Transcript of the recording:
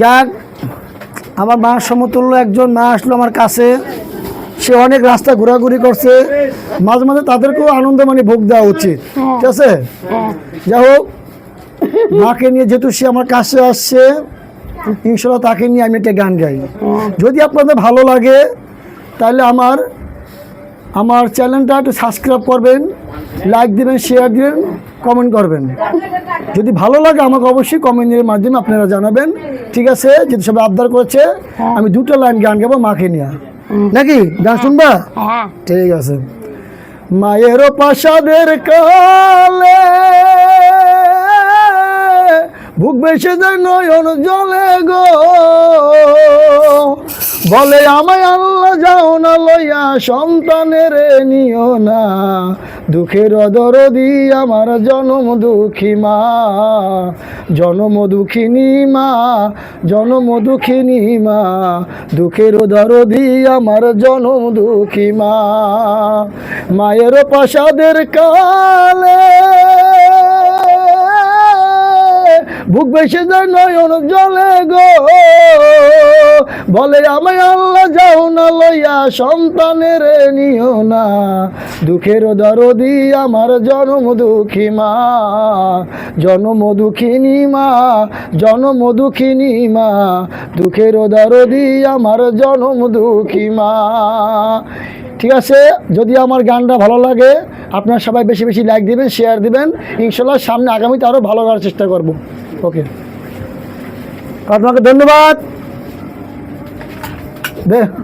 যাক আমার মা সমতুল্য একজন মা আসলো আমার কাছে। সে অনেক রাস্তা ঘোরাঘুরি করছে। মাঝে মাঝে তাদেরকেও আনন্দ মানে ভোগ দেওয়া উচিত। ঠিক আছে? যাই হোক মাকে নিয়ে যেহেতু সে আমার কাছে আসছে ইনশাল্লাহ তাকে নিয়ে আমি একটা গান গাই। যদি আপনাদের ভালো লাগে তাহলে আমার আমার চ্যানেলটা একটু সাবস্ক্রাইব করবেন লাইক দিবেন শেয়ার দিবেন। কমেন্ট করবেন। যদি ভালো লাগে আমাকে অবশ্যই কমেন্টের মাধ্যমে আপনারা জানাবেন। ঠিক আছে? যদি সবাই আবদার করেছে আমি দুটো লাইন গান গাবো মাকে নিয়ে। নাকি? গান শুনবা? হ্যাঁ। ঠিক আছে। মায়ের পাশাদের কালে বুক বেসে যায় নয়ন জলে গো। বলে আমায় আল্লাহ যাও না লইয়া সন্তানের নিও না। দুঃখের দরদি আমার জনম দুঃখী মা, জনম দুঃখিনী মা, জনম দুঃখিনী মা, দুঃখের দরদি আমার জনম দুঃখী মা। মায়ের পাশাদের কালে বুক বেসে যায় নয়ন জলে গো বলে, আমায় আল্লাহ যাও না লইয়া, সন্তানের নিও না। দুঃখের দরদি আমার জনম দুঃখী মা, জনম দুঃখিনী মা, জনম দুঃখিনী মা। দুঃখের দরদি আমার জনম দুঃখী মা। ঠিক আছে? যদি আমার গানটা ভালো লাগে, আপনারা সবাই বেশি বেশি লাইক দিবেন শেয়ার দিবেন। ইনশাল্লাহ সামনে আগামীতে আরও ভালো করার চেষ্টা করব। ওকে আপনাকে ধন্যবাদ। there.